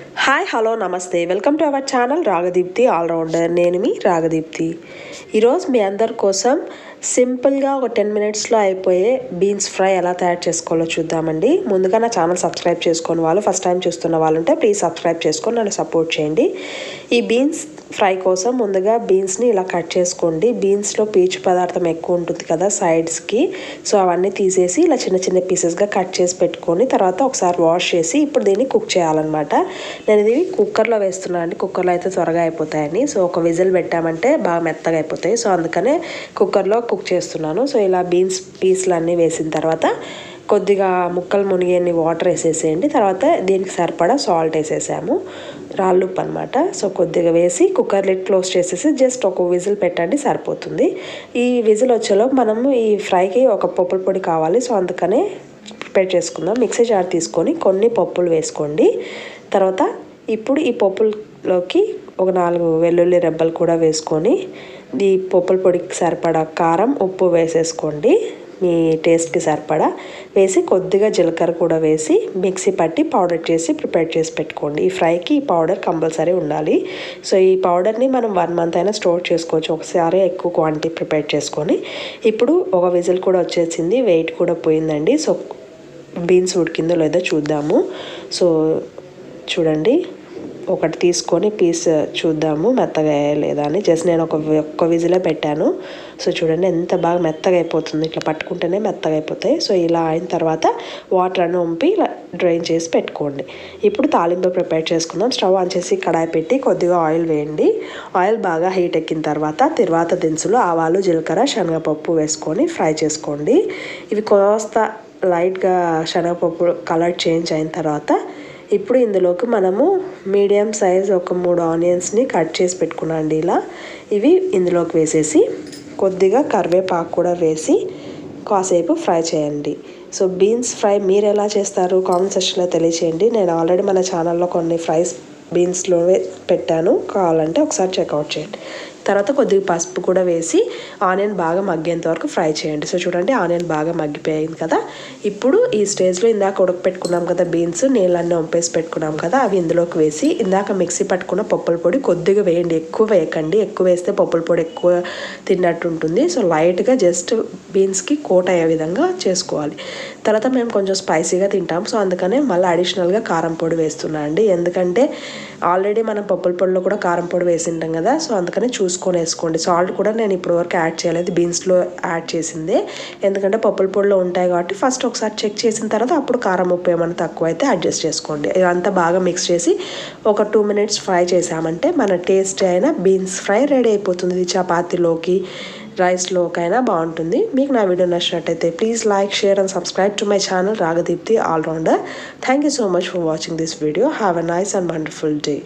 Hi hello నమస్తే. Welcome to our channel Ragadeepti all rounder నేను మీ రాగదీప్తి ఈరోజు మీ అందరి కోసం సింపుల్గా ఒక టెన్ మినిట్స్లో అయిపోయే బీన్స్ ఫ్రై ఎలా తయారు చేసుకోవాలో చూద్దామండి. ముందుగా నా ఛానల్ సబ్స్క్రైబ్ చేసుకుని వాళ్ళు ఫస్ట్ టైం చూస్తున్న వాళ్ళు ఉంటే ప్లీజ్ సబ్స్క్రైబ్ చేసుకొని నన్ను సపోర్ట్ చేయండి. ఈ బీన్స్ ఫ్రై కోసం ముందుగా బీన్స్ని ఇలా కట్ చేసుకోండి. బీన్స్లో పీచు పదార్థం ఎక్కువ ఉంటుంది కదా సైడ్స్కి. సో అవన్నీ తీసేసి ఇలా చిన్న చిన్న పీసెస్గా కట్ చేసి పెట్టుకొని తర్వాత ఒకసారి వాష్ చేసి ఇప్పుడు దీన్ని కుక్ చేయాలన్నమాట. నేను ఇది కుక్కర్లో వేస్తున్నాను అండి. కుక్కర్లో అయితే త్వరగా అయిపోతాయని. సో ఒక విజిల్ పెట్టామంటే బాగా మెత్తగా అయిపోతాయి. సో అందుకనే కుక్కర్లో కుక్ చేస్తున్నాను. సో ఇలా బీన్స్ పీస్లు అన్నీ వేసిన తర్వాత కొద్దిగా ముక్కలు మునిగేని వాటర్ వేసేసేయండి. తర్వాత దీనికి సరిపడా సాల్ట్ వేసేసాము. రాళ్ళుప్పు అనమాట సో కొద్దిగా వేసి కుక్కర్ లిడ్ క్లోజ్ చేసేసి జస్ట్ ఒక విజిల్ పెట్టండి సరిపోతుంది. ఈ విజిల్ వచ్చేలో మనము ఈ ఫ్రైకి ఒక పప్పుల పొడి కావాలి. సో అందుకనే ప్రిపేర్ చేసుకుందాం. మిక్సీ జార్ తీసుకొని కొన్ని పప్పులు వేసుకోండి. తర్వాత ఇప్పుడు ఈ పప్పుల్లోకి ఒక నాలుగు వెల్లుల్లి రెబ్బలు కూడా వేసుకొని ఈ పప్పుల పొడికి సరిపడా కారం ఉప్పు వేసేసుకోండి. మీ టేస్ట్కి సరిపడా. వేసి కొద్దిగా జీలకర్ర కూడా వేసి మిక్సీ పట్టి పౌడర్ చేసి ప్రిపేర్ చేసి పెట్టుకోండి. ఈ ఫ్రైకి ఈ పౌడర్ కంపల్సరీ ఉండాలి. సో ఈ పౌడర్ని మనం వన్ మంత్ అయినా స్టోర్ చేసుకోవచ్చు. ఒకసారి ఎక్కువ క్వాంటిటీ ప్రిపేర్ చేసుకొని. ఇప్పుడు ఒక విజిల్ కూడా వచ్చేసింది. వెయిట్ కూడా పోయిందండి. సో బీన్స్ ఉడికిందో లేదో చూద్దాము. సో చూడండి. ఒకటి తీసుకొని పీస్ చూద్దాము మెత్తగా లేదా అని. జస్ట్ నేను ఒక ఒక్క విజిలే పెట్టాను. సో చూడండి ఎంత బాగా మెత్తగా అయిపోతుంది. ఇట్లా పట్టుకుంటేనే మెత్తగా అయిపోతాయి. సో ఇలా అయిన తర్వాత వాటర్ అన్ని వంపి ఇలా డ్రైన్ చేసి పెట్టుకోండి. ఇప్పుడు తాలింపు ప్రిపేర్ చేసుకుందాం. స్టవ్ ఆన్ చేసి కడాయి పెట్టి కొద్దిగా ఆయిల్ వేయండి. ఆయిల్ బాగా హీట్ ఎక్కిన తర్వాత తర్వాత దినుసులు ఆవాలు జీలకర్ర శనగపప్పు వేసుకొని ఫ్రై చేసుకోండి. ఇవి కోస్త లైట్గా శనగపప్పు కలర్ చేంజ్ అయిన తర్వాత ఇప్పుడు ఇందులోకి మనము మీడియం సైజ్ ఒక మూడు ఆనియన్స్ని కట్ చేసి పెట్టుకున్నాండి ఇలా. ఇవి ఇందులోకి వేసేసి కొద్దిగా కరివేపాకు కూడా వేసి కాసేపు ఫ్రై చేయండి. సో బీన్స్ ఫ్రై మీరు ఎలా చేస్తారు కామెంట్ సెక్షన్లో తెలియచేయండి. నేను ఆల్రెడీ మన ఛానల్లో కొన్ని ఫ్రైస్ బీన్స్లో పెట్టాను. కావాలంటే ఒకసారి చెక్అవుట్ చేయండి. తర్వాత కొద్దిగా పసుపు కూడా వేసి ఆనియన్ బాగా మగ్గేంత వరకు ఫ్రై చేయండి. సో చూడండి ఆనియన్ బాగా మగ్గిపోయింది కదా. ఇప్పుడు ఈ స్టేజ్లో ఇందాక ఉడకపెట్టుకున్నాం కదా బీన్స్ నీళ్ళన్నీ వంపేసి పెట్టుకున్నాం కదా అవి ఇందులోకి వేసి ఇందాక మిక్సీ పట్టుకున్న పప్పుల పొడి కొద్దిగా వేయండి. ఎక్కువ వేయకండి. ఎక్కువ వేస్తే పప్పుల పొడి ఎక్కువ తిన్నట్టు ఉంటుంది. సో లైట్గా జస్ట్ బీన్స్కి కోట్ అయ్యే విధంగా చేసుకోవాలి. తర్వాత మేము కొంచెం స్పైసీగా తింటాం. సో అందుకనే మళ్ళీ అడిషనల్గా కారం పొడి వేస్తున్నా అండి. ఎందుకంటే ఆల్రెడీ మనం పప్పుల పొడిలో కూడా కారం పొడి వేసింటాం కదా. సో అందుకనే చూసుకుంటాం చూసుకొని వేసుకోండి సాల్ట్ కూడా నేను ఇప్పటివరకు యాడ్ చేయలేదు. బీన్స్లో యాడ్ చేసిందే. ఎందుకంటే పప్పుల పొడిలో ఉంటాయి కాబట్టి ఫస్ట్ ఒకసారి చెక్ చేసిన తర్వాత అప్పుడు కారం ఉప్పు ఏమైనా తక్కువ అయితే అడ్జస్ట్ చేసుకోండి. ఇదంతా బాగా మిక్స్ చేసి ఒక టూ మినిట్స్ ఫ్రై చేసామంటే మన టేస్ట్ అయిన బీన్స్ ఫ్రై రెడీ అయిపోతుంది. చపాతీలోకి రైస్లోకైనా బాగుంటుంది. మీకు నా వీడియో నచ్చినట్టయితే please like share and subscribe to my channel Ragadeepti all rounder thank you so much for watching this video have a nice and wonderful day